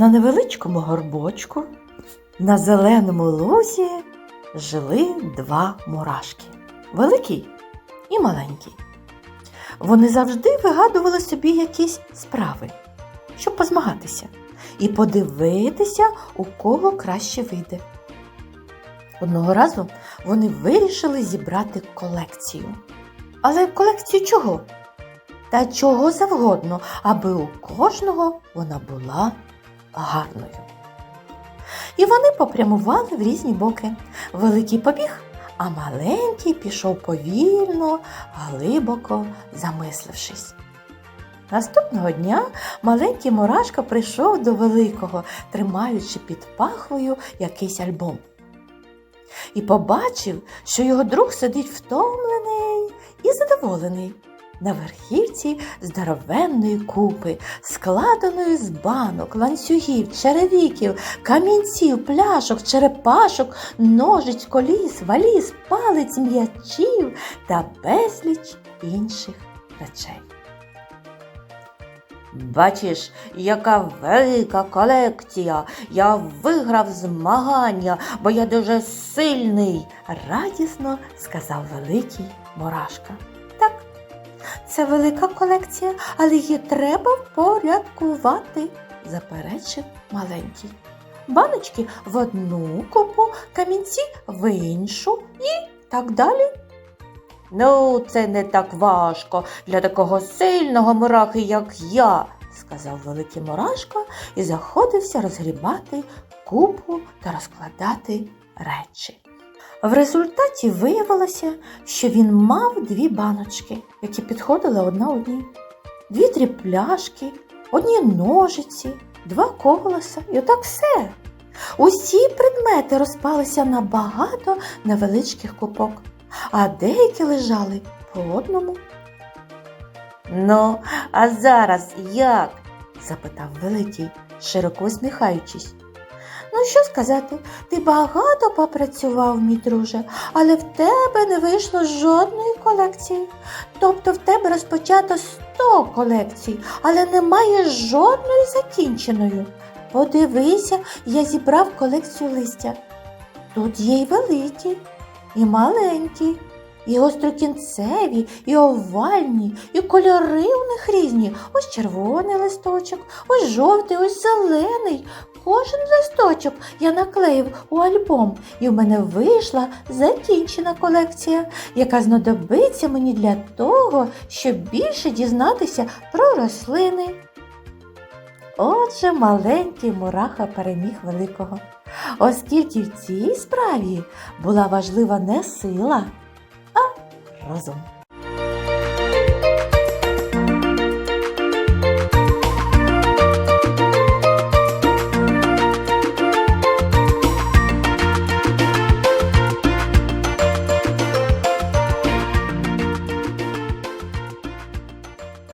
На невеличкому горбочку на зеленому лузі жили два мурашки великий і маленький. Вони завжди вигадували собі якісь справи, щоб позмагатися і подивитися, у кого краще вийде. Одного разу вони вирішили зібрати колекцію. Але колекцію чого? Та чого завгодно, аби у кожного вона була гарною. І вони попрямували в різні боки. Великий побіг, а маленький пішов повільно, глибоко замислившись. Наступного дня маленький мурашка прийшов до великого, тримаючи під пахвою якийсь альбом. І побачив, що його друг сидить втомлений і задоволений на верхівці здоровенної купи, складеної з банок, ланцюгів, черевіків, камінців, пляшок, черепашок, ножиць, коліс, валіз, палиць, м'ячів та безліч інших речей. Бачиш, яка велика колекція. Я виграв змагання, бо я дуже сильний, радісно сказав великий Мурашка. Це велика колекція, але її треба впорядкувати, заперечив маленький. Баночки в одну купу, камінці в іншу і так далі. Ну, це не так важко для такого сильного мурахи, як я, сказав великий мурашко і заходився розгрібати купу та розкладати речі. В результаті виявилося, що він мав дві баночки, які підходили одна одній, дві три пляшки, одні ножиці, два колеса і отак все. Усі предмети розпалися на багато невеличких купок, а деякі лежали по одному. Ну, а зараз як? запитав великий, широко усміхаючись. Ну, що сказати, ти багато попрацював, мій друже, але в тебе не вийшло жодної колекції. Тобто в тебе розпочато 100 колекцій, але немає жодної закінченої. Подивися, я зібрав колекцію листя. Тут є й великі, і маленькі, і гострокінцеві, і овальні, і кольори у них різні. Ось червоний листочок, ось жовтий, ось зелений. Кожен листочок я наклеїв у альбом, і в мене вийшла закінчена колекція, яка знадобиться мені для того, щоб більше дізнатися про рослини. Отже, маленький мураха переміг великого, оскільки в цій справі була важлива не сила, а розум.